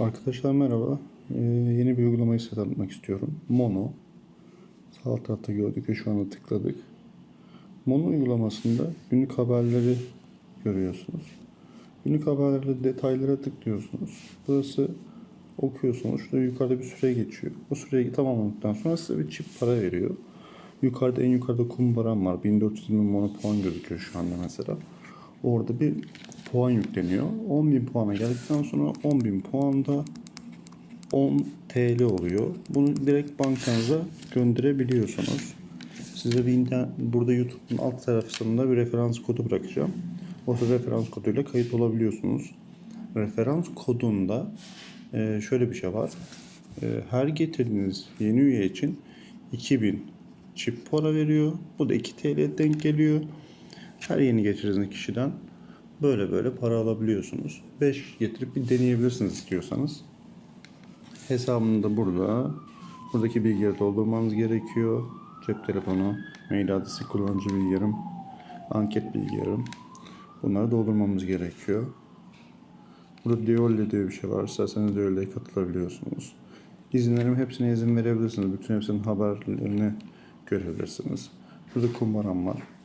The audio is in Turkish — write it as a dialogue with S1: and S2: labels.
S1: Arkadaşlar merhaba. Ee, yeni bir uygulamayı size istiyorum. Mono. Sağ alt tarafta gördük ve şu anda tıkladık. Mono uygulamasında günlük haberleri görüyorsunuz. Günlük haberlerde detaylara tıklıyorsunuz. Burası okuyorsunuz. Şurada yukarıda bir süre geçiyor. O süreyi tamamladıktan sonra size bir çift para veriyor. Yukarıda en yukarıda kumbaram var. 1420 mono puan gözüküyor şu anda mesela. Orada bir puan yükleniyor. 10.000 puana geldikten sonra 10.000 puanda 10 TL oluyor. Bunu direkt bankanıza gönderebiliyorsunuz. Size bir internet, burada YouTube'un alt tarafında bir referans kodu bırakacağım. O referans koduyla kayıt olabiliyorsunuz. Referans kodunda e, şöyle bir şey var. E, Her getirdiğiniz yeni üye için 2000 çift para veriyor. Bu da 2 TL denk geliyor. Her yeni getirdiğiniz kişiden böyle böyle para alabiliyorsunuz. 5 getirip bir deneyebilirsiniz istiyorsanız. Hesabını da burada. Buradaki bilgileri doldurmanız gerekiyor. Cep telefonu, mail adresi, kullanıcı bilgilerim, anket bilgilerim. Bunları doldurmamız gerekiyor. Burada Diyolle diye bir şey var. İsterseniz Diyolle'ye katılabiliyorsunuz. İzinlerim hepsine izin verebilirsiniz. Bütün hepsinin haberlerini görebilirsiniz. Burada kumbaram var.